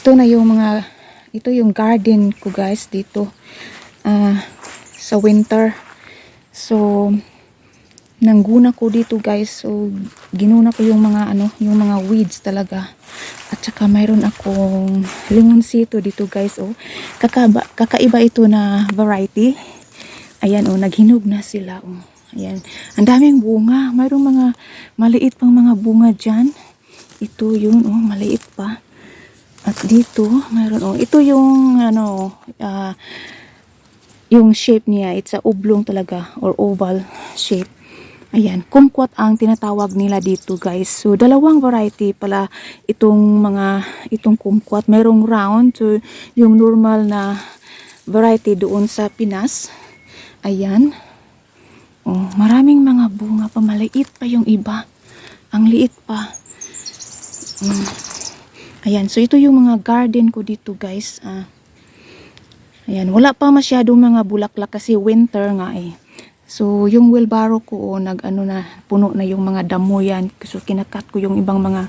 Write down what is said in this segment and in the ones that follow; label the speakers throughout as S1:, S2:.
S1: Ito na yung mga, ito yung garden ko guys dito. ah sa winter. So, nangguna ko dito guys. So, ginuna ko yung mga ano, yung mga weeds talaga. At saka mayroon akong limonsito dito guys. Oh, kakaba, kakaiba ito na variety. Ayan oh, naghinog na sila oh. Ayan. Ang daming bunga. Mayroong mga maliit pang mga bunga dyan. Ito yun oh, maliit pa. At dito, mayroon oh, ito yung ano, ah, yung shape niya, it's a oblong talaga or oval shape. Ayan, kumquat ang tinatawag nila dito guys. So, dalawang variety pala itong mga, itong kumquat. Merong round, so yung normal na variety doon sa Pinas. Ayan. Oh, maraming mga bunga pa, maliit pa yung iba. Ang liit pa. Mm. Ayan, so ito yung mga garden ko dito guys. Ah, Ayan, wala pa masyadong mga bulaklak kasi winter nga eh. So, yung wheelbarrow ko, oh, nag ano na, puno na yung mga damo yan. So, kinakat ko yung ibang mga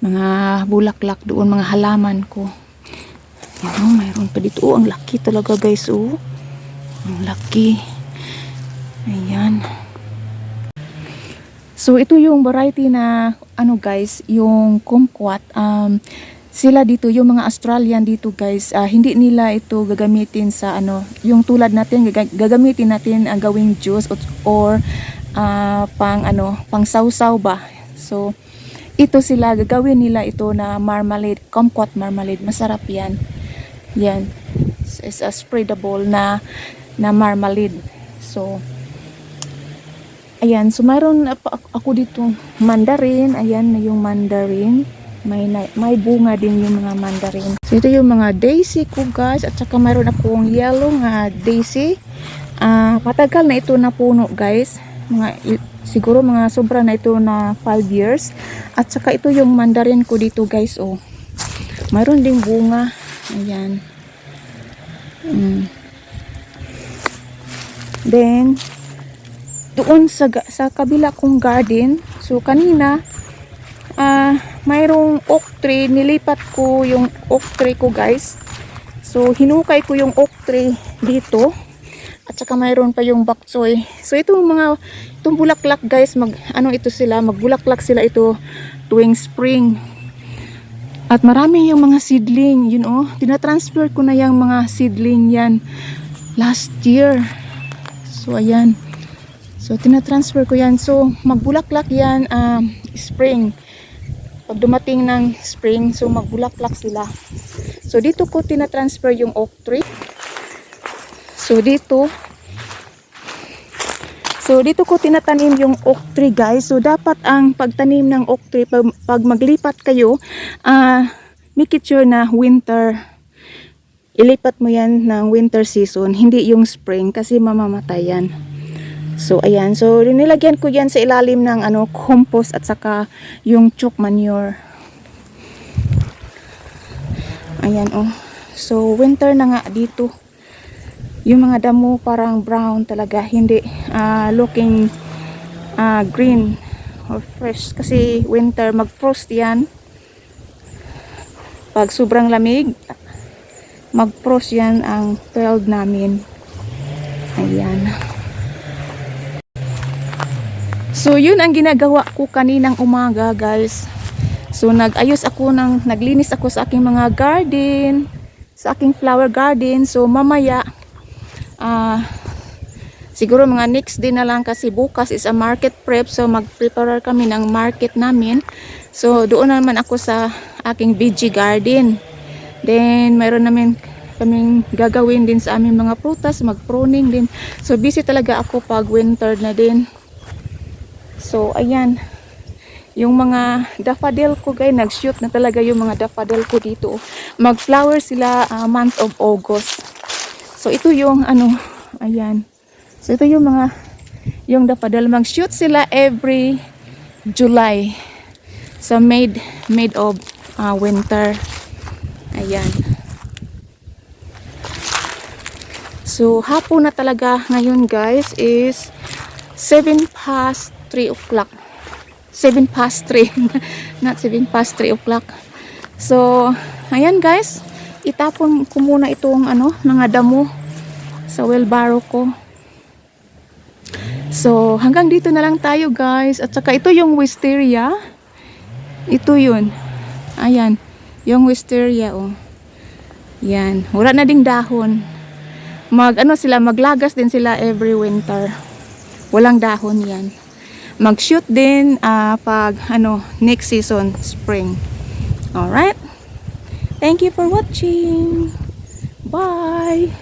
S1: mga bulaklak doon, mga halaman ko. Yan, oh, mayroon pa dito. Oh, ang laki talaga guys, oh. Ang laki. Ayan. So, ito yung variety na, ano guys, yung kumquat. Um, sila dito, yung mga Australian dito guys, ah, hindi nila ito gagamitin sa ano, yung tulad natin, gaga- gagamitin natin ang gawing juice or, or ah, pang ano, pang sausaw ba. So, ito sila, gagawin nila ito na marmalade, kumquat marmalade. Masarap yan. Yan. It's a spreadable na na marmalade. So, ayan. So, mayroon ako dito mandarin. Ayan na yung mandarin. May, may bunga din yung mga mandarin. So, ito yung mga daisy ko guys. At saka mayroon akong yellow nga daisy. Ah, matagal na ito na puno guys. Mga, siguro mga sobra na ito na 5 years. At saka ito yung mandarin ko dito guys. Oh. Mayroon ding bunga. Ayan. Mm. Then, doon sa, sa kabila kong garden, so kanina, ah mayroong oak tree, nilipat ko yung oak tree ko guys. So, hinukay ko yung oak tree dito. At saka mayroon pa yung baksoy. So, itong mga, itong bulaklak guys, mag, ano ito sila, magbulaklak sila ito tuwing spring. At marami yung mga seedling, yun oh, tinatransfer ko na yung mga seedling yan last year. So, ayan. So, tinatransfer ko yan. So, magbulaklak yan um, spring. Pag dumating ng spring, so magbulaklak sila. So, dito ko tinatransfer yung oak tree. So, dito, So, dito ko tinatanim yung oak tree, guys. So, dapat ang pagtanim ng oak tree, pag, pag maglipat kayo, ah, make it sure na winter, ilipat mo yan ng winter season, hindi yung spring, kasi mamamatay yan. So, ayan. So, nilagyan ko yan sa ilalim ng ano, compost at saka yung chalk manure. Ayan, oh. So, winter na nga dito. Yung mga damo parang brown talaga, hindi ah, looking ah, green or fresh. Kasi winter, mag-frost yan. Pag sobrang lamig, mag-frost yan ang 12 namin. Ayan. So, yun ang ginagawa ko kaninang umaga, guys. So, nag-ayos ako ng, naglinis ako sa aking mga garden, sa aking flower garden. So, mamaya, ah, siguro mga next day na lang kasi bukas is a market prep. So, mag-prepare kami ng market namin. So, doon naman ako sa aking veggie garden. Then, mayroon namin kaming gagawin din sa aming mga prutas, mag-pruning din. So, busy talaga ako pag winter na din. So, ayan. Yung mga daffodil ko guys, nag-shoot na talaga yung mga daffodil ko dito. Mag-flower sila ah, month of August. So, ito yung ano, ayan. So, ito yung mga, yung daffodil. Mag-shoot sila every July. So, made, made of ah, winter. Ayan. So, hapon na talaga ngayon guys is 7 past 3 o'clock. 7 past 3. Not 7 past 3 o'clock. So, ayan guys. Itapon ko muna itong ano, mga damo sa wheelbarrow ko. So, hanggang dito na lang tayo guys. At saka ito yung wisteria. Ito yun. Ayan. Yung wisteria oh. Yan. Wala na ding dahon. Mag ano sila, maglagas din sila every winter. Walang dahon yan. Mag-shoot din ah, pag ano, next season, spring. Alright? Thank you for watching. Bye!